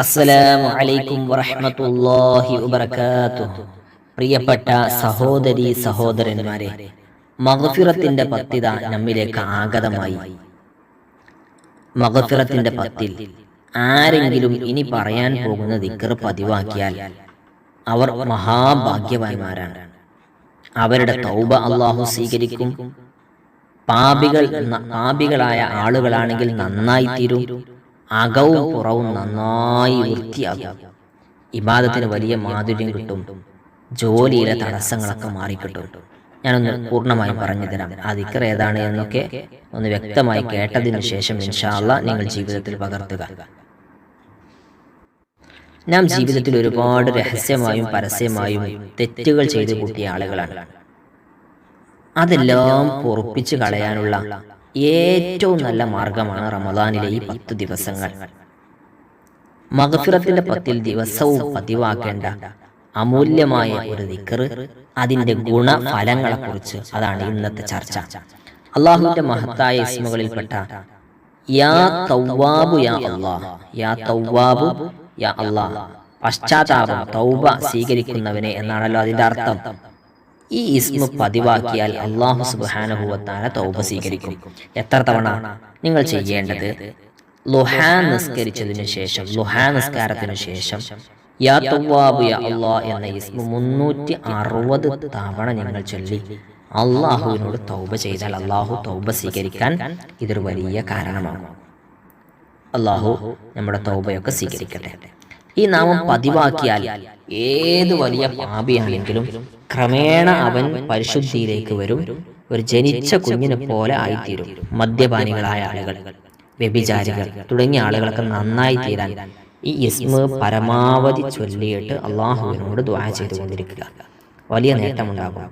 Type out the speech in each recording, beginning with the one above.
അസ്സലാമു അലൈക്കും വറഹ്മത്തുള്ളാഹി വബറകാതുഹു. പ്രിയപ്പെട്ട സഹോദരി സഹോദരന്മാരെ മഗ്ഫിറത്തിന്റെ പത്തിത നമ്മിലേക്ക് ആഗതമായി. മഗ്ഫിറത്തിന്റെ പത്തിൽ ആരെങ്കിലും ഇനി പറയാൻ പോകുന്ന ദിക്ർ പതിവാക്കിയാൽ അവർ മഹാഭാഗ്യവാന്മാരാണ്. അവരുടെ തൗബ അള്ളാഹു സ്വീകരിക്കും. പാപികൾ പാപികളായ ആളുകളാണെങ്കിൽ നന്നായി തീരും. അകവും പുറവും നന്നായി വൃത്തിയാകും ഇബാദത്തിന് വലിയ മാധുര്യം കിട്ടും. ജോലിയിലെ തടസ്സങ്ങളൊക്കെ മാറിക്കിട്ടും. ഞാനൊന്ന് പൂർണമായും പറഞ്ഞു തരാം. ആ ദിക്കർ ഏതാണ് എന്നൊക്കെ ഒന്ന് വ്യക്തമായി കേട്ടതിന് ശേഷം ഇൻഷാല്ല നിങ്ങൾ ജീവിതത്തിൽ പകർത്തുക. നാം ജീവിതത്തിൽ ഒരുപാട് രഹസ്യമായും പരസ്യമായും തെറ്റുകൾ ചെയ്തു കൂട്ടിയ ആളുകളാണ്. അതെല്ലാം പൊറുപ്പിച്ചു കളയാനുള്ള ഏറ്റവും നല്ല മാർഗമാണ് റമദാനിലെ ഈ പത്ത് ദിവസങ്ങൾ. മകഫിറത്തിന്റെ പത്തിൽ ദിവസവും പതിവാക്കേണ്ട അമൂല്യമായ ഒരു ദിക്കറ് അതിന്റെ ഗുണഫലങ്ങളെ കുറിച്ച് അതാണ് ഇന്നത്തെ ചർച്ച. അള്ളാഹുവിന്റെ മഹത്തായ ഇസ്മുകളിൽപ്പെട്ട യാ തൗവാബു യാ യാ തൗവാബു യാ പശ്ചാത്താപം തൗബ സ്വീകരിക്കുന്നവനെ എന്നാണല്ലോ അതിന്റെ അർത്ഥം. ഈ ഇസ്മ പതിവാക്കിയാൽ അള്ളാഹു സുബാനുഭവത്താന തൗബ സ്വീകരിക്കും. എത്ര തവണ നിങ്ങൾ ചെയ്യേണ്ടത്? ലുഹാ നിസ്കരിച്ചതിനു ശേഷം ലുഹാ നിസ്കാരത്തിനു ശേഷം യാ തവ്വാബ് യാ എന്ന ഇസ്മ മുന്നൂറ്റി അറുപത് തവണ നിങ്ങൾ ചൊല്ലി അള്ളാഹുവിനോട് തൗബ ചെയ്താൽ അള്ളാഹു തൗബ സ്വീകരിക്കാൻ ഇതൊരു വലിയ കാരണമാണ് അള്ളാഹു നമ്മുടെ തൗബയൊക്കെ സ്വീകരിക്കട്ടെ. ഈ നാമം പതിവാക്കിയാൽ ഏത് വലിയ പാപിയാണെങ്കിലും ക്രമേണ അവൻ പരിശുദ്ധിയിലേക്ക് വരും. ഒരു ജനിച്ച കുഞ്ഞിനെ പോലെ ആയിത്തീരും. മദ്യപാനികളായ ആളുകൾ വ്യഭിചാരികൾ തുടങ്ങിയ ആളുകളൊക്കെ നന്നായി തീരാൻ ഈ ഇസ്മ പരമാവധി ചൊല്ലിയിട്ട് അള്ളാഹുവിനോട് ദ്വാ ചെയ്തുകൊണ്ടിരിക്കുക. വലിയ നേട്ടമുണ്ടാകും.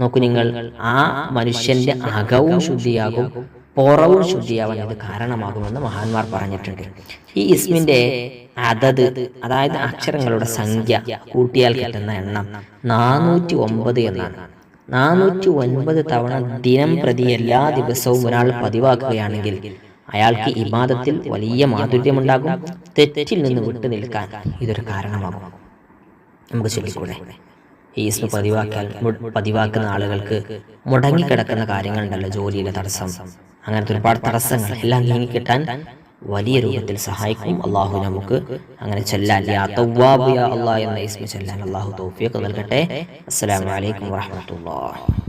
നോക്കൂ നിങ്ങൾ ആ മനുഷ്യന്റെ അകവും ശുദ്ധിയാകും. പുറവും ശുദ്ധിയാവാൻ ഇത് കാരണമാകുമെന്ന് മഹാന്മാർ പറഞ്ഞിട്ടുണ്ട്. ഈ ഇസ്മിന്റെ അതത് അതായത് അക്ഷരങ്ങളുടെ സംഖ്യ കൂട്ടിയാൽ കിട്ടുന്ന എണ്ണം നാനൂറ്റി ഒമ്പത് എന്നാണ്. നാനൂറ്റി ഒൻപത് തവണ ദിനം പ്രതി എല്ലാ ദിവസവും ഒരാൾ പതിവാക്കുകയാണെങ്കിൽ അയാൾക്ക് ഇബാദത്തിൽ വലിയ മാധുര്യമുണ്ടാകും തെറ്റിൽ നിന്ന് വിട്ടു നിൽക്കാൻ ഇതൊരു കാരണമാകും. നമുക്ക് ചൊല്ലിക്കൂടെ? ഈ ഇസ്മ പതിവാക്കിയാൽ പതിവാക്കുന്ന ആളുകൾക്ക് മുടങ്ങിക്കിടക്കുന്ന കാര്യങ്ങളുണ്ടല്ലോ ജോലിയിലെ തടസ്സം. അങ്ങനത്തെ ഒരുപാട് തടസ്സങ്ങൾ എല്ലാം നീങ്ങിക്കിട്ടാൻ വലിയ രൂപത്തിൽ സഹായിക്കും. അള്ളാഹു നമുക്ക് അങ്ങനെ ചെല്ലാൻ. യാ യാ എന്ന ഇസ്മ ചെല്ലാൻ അള്ളാഹു തൗഫീഖ് നൽകട്ടെ. അസ്സലാമു അലൈക്കും വറഹ്മത്തുള്ളാഹി.